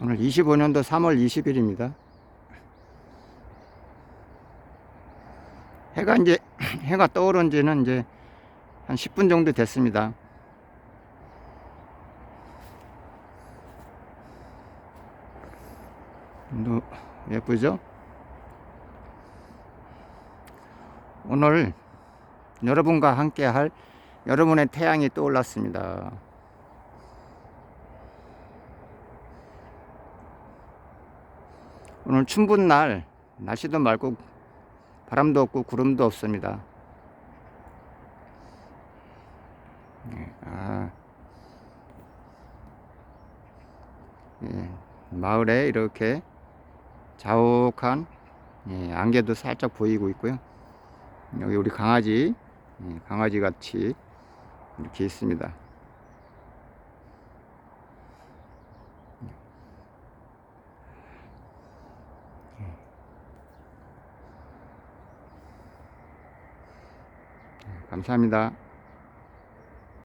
오늘 25년도 3월 20일입니다. 해가 이제 해가 떠오른 지는 이제 한 10분 정도 됐습니다. 또 예쁘죠? 오늘 여러분과 함께 할 여러분의 태양이 떠올랐습니다. 오늘 춘분 날 날씨도 맑고 바람도 없고 구름도 없습니다. 예, 아, 예, 마을에 이렇게 자욱한 예, 안개도 살짝 보이고 있고요. 여기 우리 강아지, 예, 강아지 같이 이렇게 있습니다. 감사합니다.